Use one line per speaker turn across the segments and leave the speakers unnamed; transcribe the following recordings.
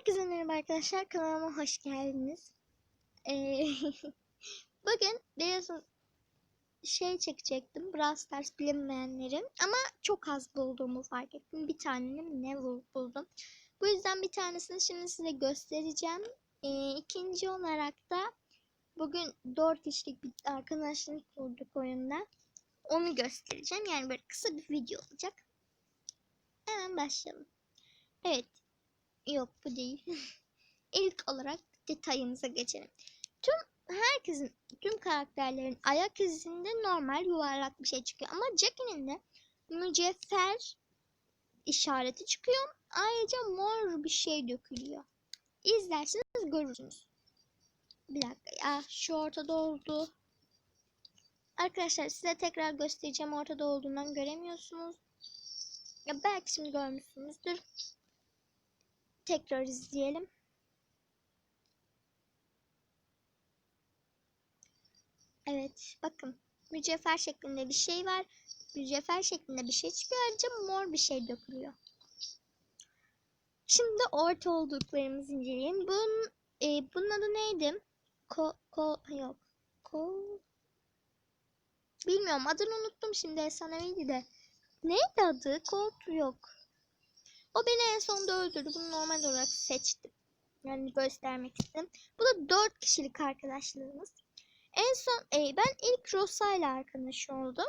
Herkese merhaba arkadaşlar. Kanalıma hoş geldiniz. Ee, bugün biliyorsunuz şey çekecektim. Brawl Stars bilinmeyenlerin. Ama çok az bulduğumu fark ettim. Bir tanenin ne bul- buldum. Bu yüzden bir tanesini şimdi size göstereceğim. Ee, ikinci olarak da bugün 4 kişilik bir arkadaşlık kurduk oyunda. Onu göstereceğim. Yani böyle kısa bir video olacak. Hemen başlayalım. Evet. Yok bu değil. İlk olarak detayımıza geçelim. Tüm herkesin, tüm karakterlerin ayak izinde normal yuvarlak bir şey çıkıyor. Ama Jackie'nin de mücevher işareti çıkıyor. Ayrıca mor bir şey dökülüyor. İzlerseniz görürsünüz. Bir dakika ya şu ortada oldu. Arkadaşlar size tekrar göstereceğim ortada olduğundan göremiyorsunuz. Ya belki şimdi görmüşsünüzdür. Tekrar izleyelim. Evet bakın mücevher şeklinde bir şey var. Mücevher şeklinde bir şey çıkıyor. Ayrıca mor bir şey dökülüyor. Şimdi orta olduklarımızı inceleyelim. Bunun, e, bunun adı neydi? Ko, ko, yok. Ko, bilmiyorum adını unuttum şimdi efsaneviydi de. Neydi adı? Kod yok. O beni en sonunda öldürdü. Bunu normal olarak seçtim. Yani göstermek istedim. Bu da 4 kişilik arkadaşlığımız. En son e, ben ilk Rosa ile arkadaş oldum.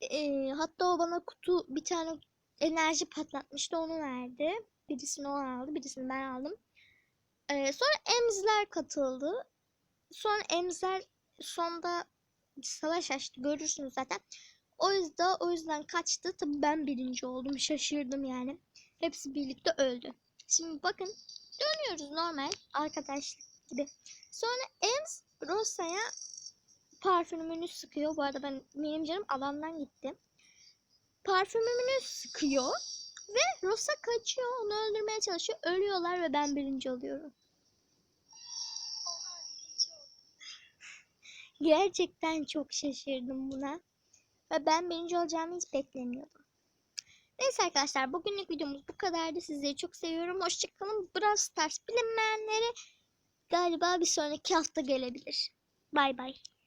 E, hatta o bana kutu bir tane enerji patlatmıştı onu verdi. Birisini o aldı, birisini ben aldım. E, sonra Emzler katıldı. Sonra Emzler sonda savaş açtı görürsünüz zaten. O yüzden o yüzden kaçtı. Tabii ben birinci oldum. Şaşırdım yani. Hepsi birlikte öldü. Şimdi bakın dönüyoruz normal arkadaşlık gibi. Sonra Ems Rosa'ya parfümünü sıkıyor. Bu arada ben benim canım alandan gitti. Parfümünü sıkıyor ve Rosa kaçıyor. Onu öldürmeye çalışıyor. Ölüyorlar ve ben birinci oluyorum. Gerçekten çok şaşırdım buna. Ve ben birinci olacağımı hiç beklemiyordum. Neyse arkadaşlar bugünlük videomuz bu kadardı. Sizleri çok seviyorum. Hoşçakalın. Brawl Stars bilinmeyenleri galiba bir sonraki hafta gelebilir. Bay bay.